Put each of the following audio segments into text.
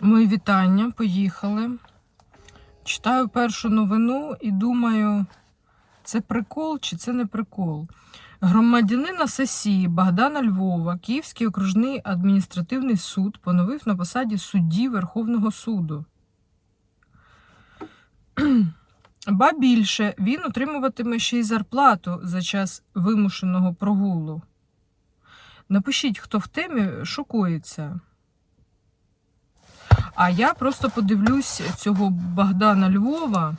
Мої вітання, поїхали. Читаю першу новину і думаю, це прикол чи це не прикол. Громадянина сесії Богдана Львова Київський окружний адміністративний суд поновив на посаді судді Верховного суду. Ба більше, він отримуватиме ще й зарплату за час вимушеного прогулу. Напишіть, хто в темі шокується. А я просто подивлюсь цього Богдана Львова.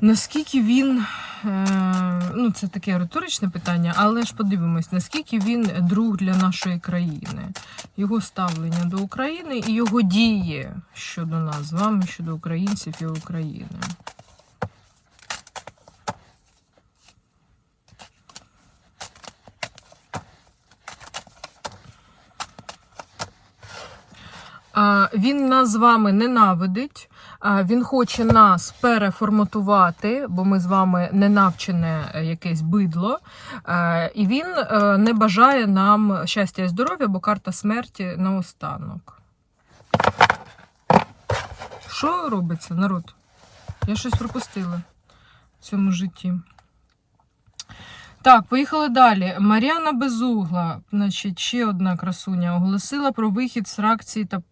Наскільки він, е, ну це таке риторичне питання, але ж подивимось, наскільки він друг для нашої країни, його ставлення до України і його дії щодо нас з вами, щодо українців і України. Він нас з вами ненавидить. Він хоче нас переформатувати, бо ми з вами не навчене е, якесь бидло. І він е, не бажає нам щастя і здоров'я, бо карта смерті наостанок. Що робиться, народ? Я щось пропустила в цьому житті. Так, поїхали далі. Мар'яна Безугла, значить, ще одна красуня, оголосила про вихід з фракції та,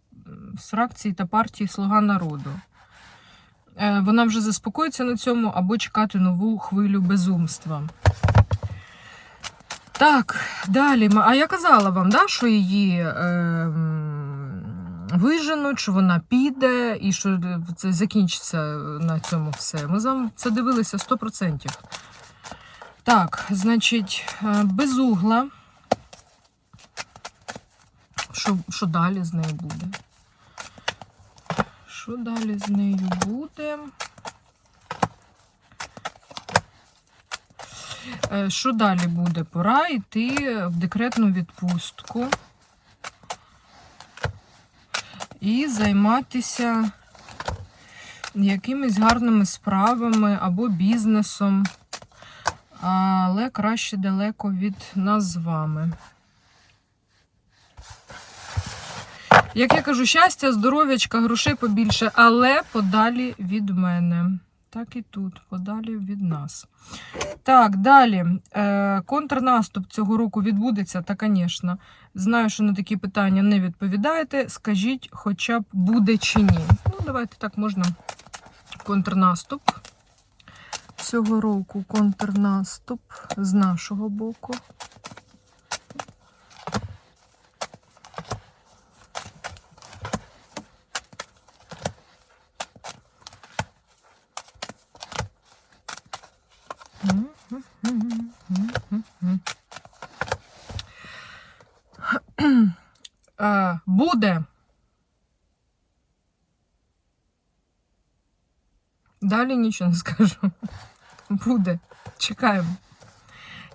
з фракції та партії Слуга народу. Е, Вона вже заспокоїться на цьому або чекати нову хвилю безумства. Так, далі. А я казала вам, да, що її е, виженуть, що вона піде і що це закінчиться на цьому все. Ми з вами це дивилися 100%. Так, значить, е, безугла. Що, що далі з нею буде? Що далі з нею буде? Е, Що далі буде? Пора йти в декретну відпустку і займатися якимись гарними справами або бізнесом але краще далеко від нас з вами. Як я кажу, щастя, здоров'ячка, грошей побільше, але подалі від мене. Так і тут, подалі від нас. Так, далі. Е, контрнаступ цього року відбудеться, та, звісно. Знаю, що на такі питання не відповідаєте. Скажіть, хоча б буде чи ні. Ну, давайте так можна. Контрнаступ цього року контрнаступ з нашого боку. Е, Буде. Далі нічого не скажу. Буде. Чекаємо.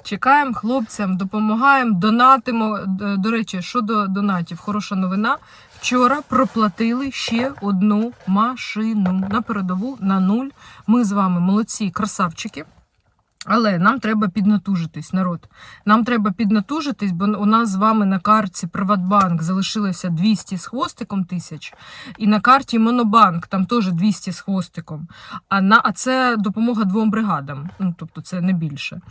Чекаємо хлопцям, допомагаємо, донатимо. До речі, щодо донатів, хороша новина. Вчора проплатили ще одну машину на передову на нуль. Ми з вами молодці, красавчики. Але нам треба піднатужитись, народ. Нам треба піднатужитись, бо у нас з вами на карті Приватбанк залишилося 200 з хвостиком тисяч, і на карті Монобанк там теж 200 з хвостиком. А на а це допомога двом бригадам. Ну тобто це не більше.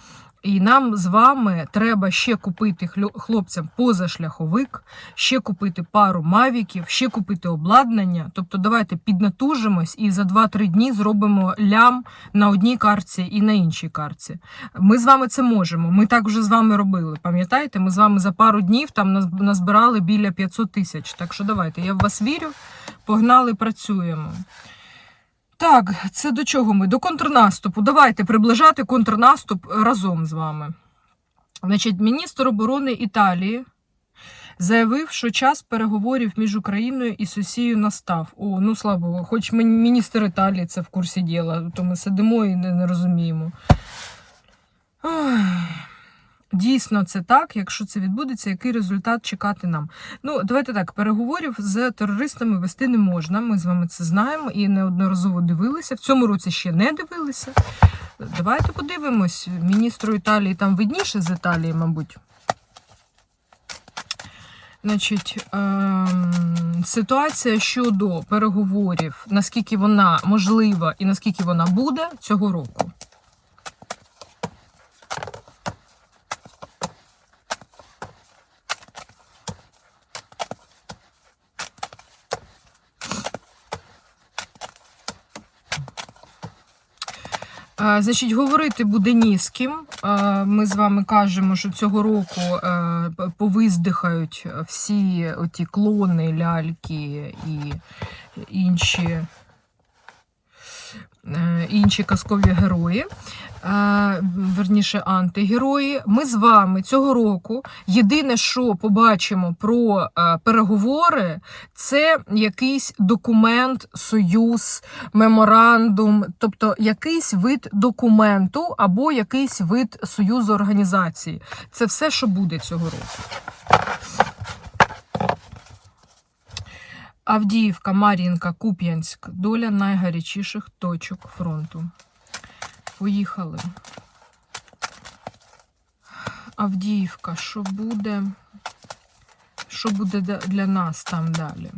І нам з вами треба ще купити хлопцям позашляховик, ще купити пару мавіків, ще купити обладнання. Тобто, давайте піднатужимось і за 2-3 дні зробимо лям на одній карці і на іншій карці. Ми з вами це можемо. Ми так вже з вами робили. Пам'ятаєте? Ми з вами за пару днів там назбирали біля 500 тисяч. Так що давайте, я в вас вірю. Погнали, працюємо. Так, це до чого ми? До контрнаступу. Давайте приближати контрнаступ разом з вами. Значить, міністр оборони Італії заявив, що час переговорів між Україною і Сосією настав. О, ну слава Богу, хоч міністр Італії це в курсі діла, то ми сидимо і не розуміємо. Ой. Дійсно, це так. Якщо це відбудеться, який результат чекати нам? Ну, давайте так, переговорів з терористами вести не можна. Ми з вами це знаємо і неодноразово дивилися. В цьому році ще не дивилися. Давайте подивимось. Міністру Італії там видніше з Італії, мабуть. Значить, ем, ситуація щодо переговорів, наскільки вона можлива і наскільки вона буде цього року. Е, Значить, говорити буде ні з ким. Ми з вами кажемо, що цього року е, повиздихають всі оті клони, ляльки і інші, е, інші казкові герої. Верніше, антигерої. Ми з вами цього року єдине, що побачимо про е, переговори, це якийсь документ, союз, меморандум, тобто якийсь вид документу або якийсь вид союзу організації. Це все, що буде цього року. Авдіївка, Мар'їнка, Куп'янськ. Доля найгарячіших точок фронту. Поїхали. Авдіївка, що буде? Що буде для- нас там далі?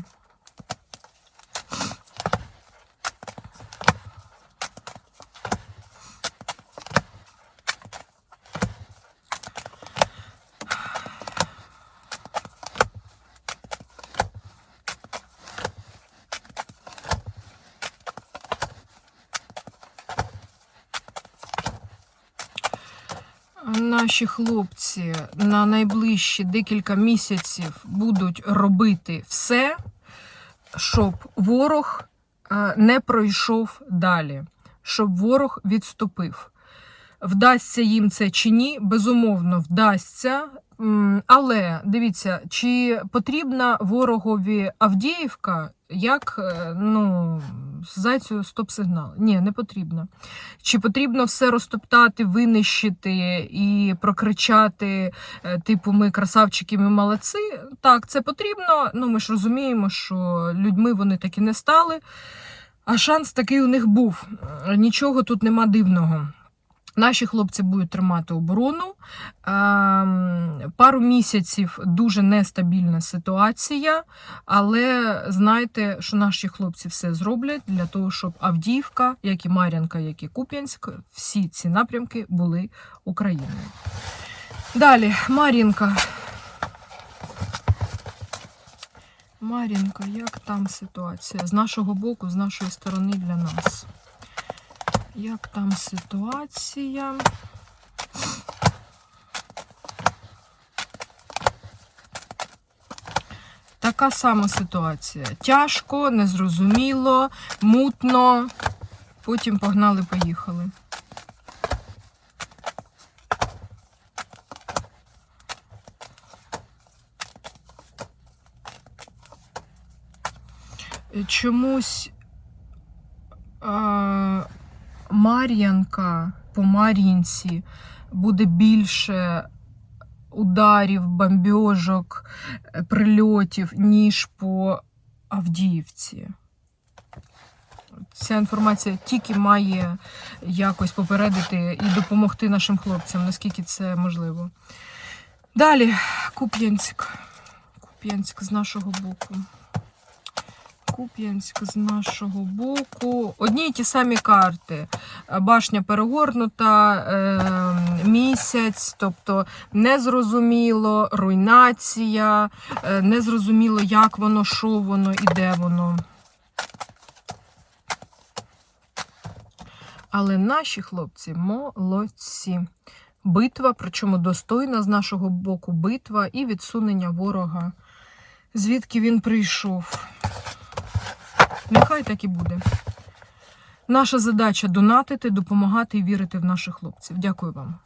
Наші хлопці на найближчі декілька місяців будуть робити все, щоб ворог е, не пройшов далі, щоб ворог відступив. Вдасться їм це чи ні? Безумовно, вдасться. Але дивіться, чи потрібна ворогові Авдіївка як е, ну, зайцю стоп-сигнал? Ні, не потрібно. Чи потрібно все розтоптати, винищити і прокричати, е, типу, ми красавчики, ми молодці? Так, це потрібно. Ну, ми ж розуміємо, що людьми вони таки не стали. А шанс такий у них був. Е, Нічого тут нема дивного. Наші хлопці будуть тримати оборону. Ем, Пару місяців дуже нестабільна ситуація, але знайте, що наші хлопці все зроблять для того, щоб Авдіївка, як і Мар'янка, як і Куп'янськ, всі ці напрямки були Україною. Далі, Мар'їнка. Мар'їнка, як там ситуація? З нашого боку, з нашої сторони для нас. Як там ситуація? Така сама ситуація. Тяжко, незрозуміло, мутно. Потім погнали, поїхали. Чомусь Мар'янка по Мар'їнці буде більше ударів, бомбьожок, е, прильотів, ніж по Авдіївці. Ця інформація тільки має якось попередити і допомогти нашим хлопцям, наскільки це можливо. Далі, Куп'янськ. Куп'янськ з нашого боку. Куп'янськ з нашого боку. Одні й ті самі карти. Башня перегорнута, е, місяць, тобто незрозуміло, руйнація, е, незрозуміло, як воно, що воно і де воно. Але наші хлопці молодці. Битва, причому достойна з нашого боку битва і відсунення ворога, звідки він прийшов. Нехай так і буде. Наша задача донатити, допомагати і вірити в наших хлопців. Дякую вам.